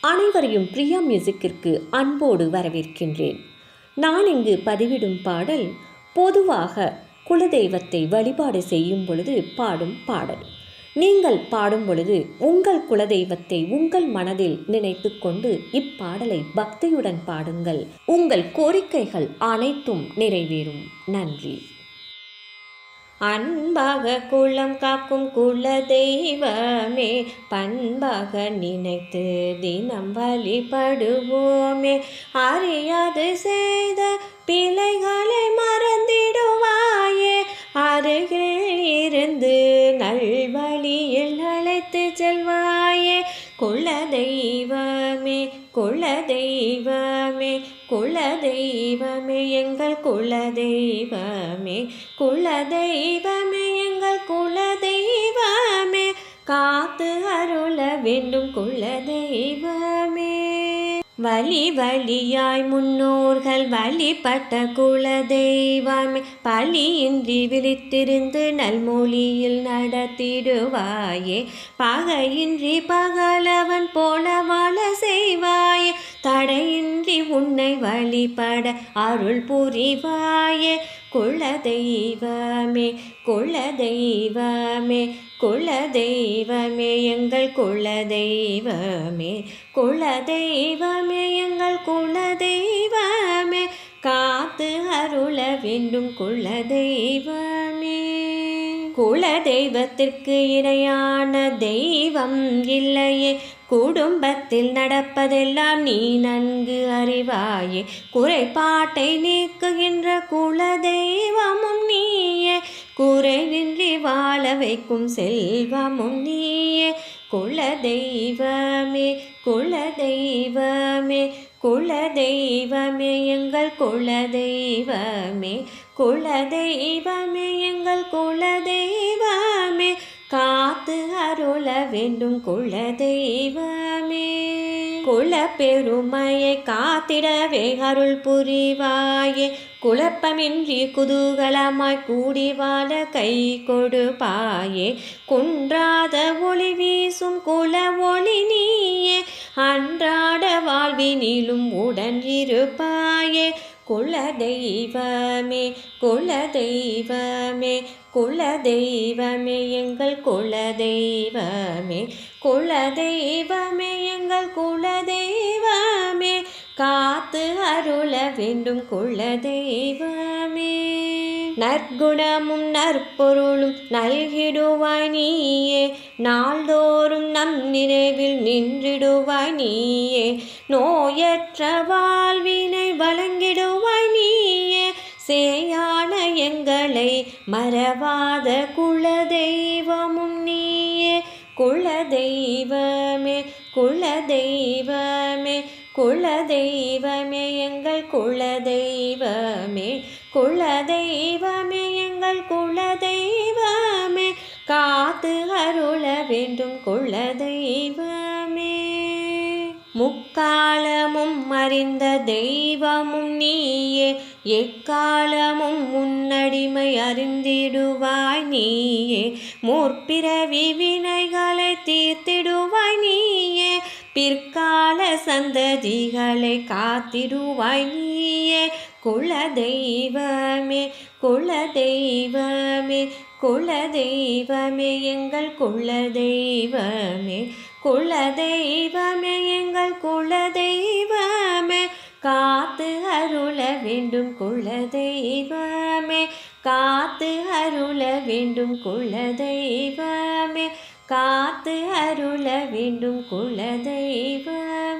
அனைவரையும் பிரியா மியூசிக்கிற்கு அன்போடு வரவேற்கின்றேன். நான் இங்கு பதிவிடும் பாடல் பொதுவாக குலதெய்வத்தை வழிபாடு செய்யும் பொழுது பாடும் பாடல். நீங்கள் பாடும் பொழுது உங்கள் குலதெய்வத்தை உங்கள் மனதில் நினைத்து கொண்டு இப்பாடலை பக்தியுடன் பாடுங்கள். உங்கள் கோரிக்கைகள் அனைத்தும் நிறைவேறும். நன்றி. அன்பாக குளம் காக்கும் குல தெய்வமே பண்பாக நினைத்து தினம் வழிபடுவோமே. அறியாது செய்த பிழைகளை மறந்திடுவாயே. அருகில் இருந்து நல்வழியில் அழைத்து செல்வா குல தெய்வமே குல தெய்வமே குல தெய்வமே எங்கள் குல தெய்வமே குல தெய்வமே எங்கள் குல தெய்வமே காத்து அருள வேண்டும் குல தெய்வமே வழி வழியாய் முன்னோர்கள் வழிபட்ட குல தெய்வமே பழியின்றி விழித்திருந்து நல்மொழியில் நடத்திடுவாயே. பகையின்றி பகலவன் போல வாழ செய்வாயே. தடையின்றி உன்னை வழிபட அருள் புரிவாயே. குல தெய்வமே குல தெய்வமே குல தெய்வமே எங்கள் குல தெய்வமே குல தெய்வமே குலதெய்வமே காத்து அருள வேண்டும் குலதெய்வமே. குலதெய்வத்திற்கு இணையான தெய்வம் இல்லையே. குடும்பத்தில் நடப்பதெல்லாம் நீ நன்கு அறிவாயே. குறைபாட்டை நீக்குகின்ற குலதெய்வமும் நீயே. குறைவின்றி வாழ வைக்கும் செல்வமும் நீயே. குல தெய்வமே குல தெய்வமே குல தெய்வமே எங்கள் குல தெய்வமே குல தெய்வமே எங்கள் குல தெய்வமே காத்து அருள வேண்டும் குல தெய்வமே குல பெருமையை காத்திடவே அருள் புரிவாயே. குழப்பமின்றி குதூகலமாய் கூடி வாழ கை கொடுப்பாயே. குன்றாத ஒளி வீசும் குல ஒளி நீயே. அன்றாட வாழ்வினிலும் உடன் இருப்பாயே. குல தெய்வமே குல தெய்வமே குல தெய்வமே எங்கள் குல தெய்வமே. குலதெய்வமே எங்கள் குலதெய்வமே காத்து அருள வேண்டும் குலதெய்வமே. நற்குணமும் நற்பொருளும் நல்கிடுவாய் நீயே நாள்தோறும் நம் நினைவில் நின்றிடுவாய் நீயே. நோயற்ற வாழ்வினை வழங்கிடுவாய் நீயே சேயான எங்களை மறவாத குலதெய்வமும் குலதெய்வமே குலதெய்வமே குலதெய்வமே எங்கள் குலதெய்வமே குலதெய்வமே எங்கள் குலதெய்வமே. காத்து அருள வேண்டும் குலதெய்வம். முக்காலமும் அறிந்த தெய்வமும் நீயே எக்காலமும் முன்னடிமை அறிந்திடுவாய் நீயே. முற்பிறவி வினைகளை தீர்த்திடுவாய் நீயே பிற்கால சந்ததிகளை காத்திடுவாய் நீயே. குல தெய்வமே குல தெய்வமே குல தெய்வமே எங்கள் குல தெய்வமே குல தெய்வமே எங்கள் குல தெய்வமே காத்து அருள வேண்டும் குல தெய்வமே காத்து அருள வேண்டும் குல தெய்வமே காத்து அருள வேண்டும் குல தெய்வம்